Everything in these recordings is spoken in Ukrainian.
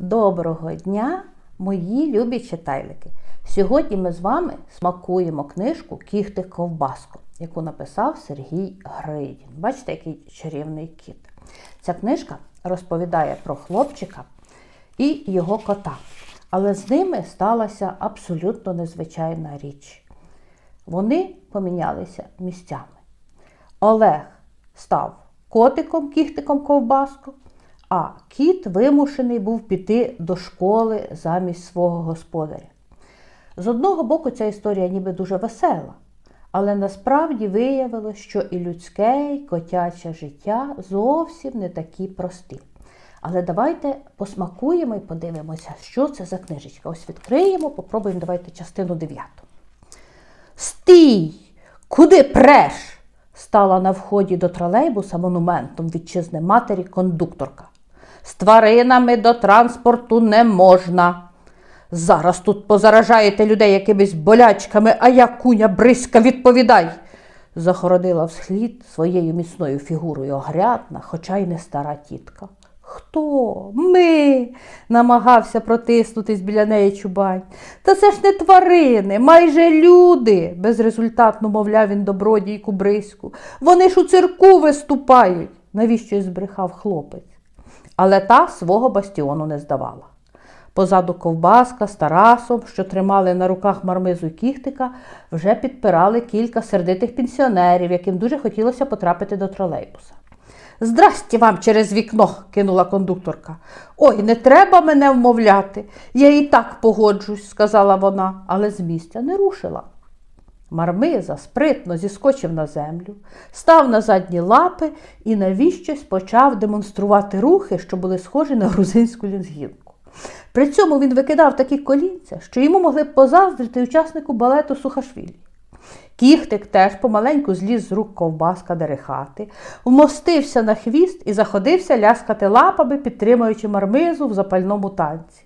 Доброго дня, мої любі читайлики! Сьогодні ми з вами смакуємо книжку Кіхтик ковбаску, яку написав Сергій Гридін. Бачите, який чарівний кіт. Ця книжка розповідає про хлопчика і його кота. Але з ними сталася абсолютно незвичайна річ. Вони помінялися місцями. Олег став котиком, кіхтиком ковбаску, а кіт вимушений був піти до школи замість свого господаря. З одного боку, ця історія ніби дуже весела, але насправді виявилось, що і людське, і котяче життя зовсім не такі прості. Але давайте посмакуємо і подивимося, що це за книжечка. Ось відкриємо, попробуємо давайте частину дев'яту. Стій! Куди преш? стала на вході до тролейбуса монументом вітчизни матері кондукторка. З тваринами до транспорту не можна. Зараз тут позаражаєте людей якимись болячками, а я куня бриська відповідай. Захородила вслід своєю міцною фігурою огрядна, хоча й не стара тітка. Хто? Ми? намагався протиснутись біля неї чубань. Та це ж не тварини, майже люди, безрезультатно мовляв він добродійку Бриську. Вони ж у цирку виступають. Навіщо збрехав хлопець? Але та свого бастіону не здавала. Позаду ковбаска з Тарасом, що тримали на руках мармизу й кіхтика, вже підпирали кілька сердитих пенсіонерів, яким дуже хотілося потрапити до тролейбуса. Здрасті вам через вікно, кинула кондукторка. Ой, не треба мене вмовляти. Я і так погоджусь, сказала вона, але з місця не рушила. Мармиза спритно зіскочив на землю, став на задні лапи і навіщось почав демонструвати рухи, що були схожі на грузинську лінзгінку. При цьому він викидав такі колінця, що йому могли б позаздрити учаснику балету Сухашвілі. Кіхтик теж помаленьку зліз з рук ковбаска дерехати, вмостився на хвіст і заходився ляскати лапами, підтримуючи мармизу в запальному танці.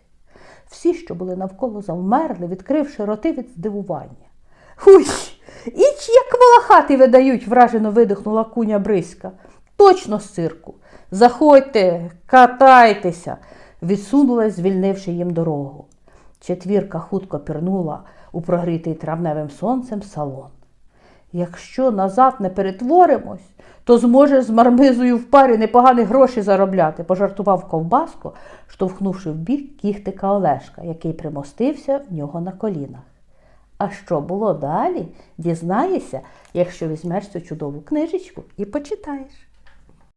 Всі, що були навколо, завмерли, відкривши роти від здивування. Уй, іч як волохати видають, вражено видихнула куня Бриська. Точно з цирку. Заходьте, катайтеся, відсунулась, звільнивши їм дорогу. Четвірка хутко пірнула у прогрітий травневим сонцем салон. Якщо назад не перетворимось, то зможеш з мармизою в парі непогані гроші заробляти, пожартував ковбаско, штовхнувши в бік кіхтика Олешка, який примостився в нього на колінах. А що було далі, дізнаєшся, якщо візьмеш цю чудову книжечку і почитаєш.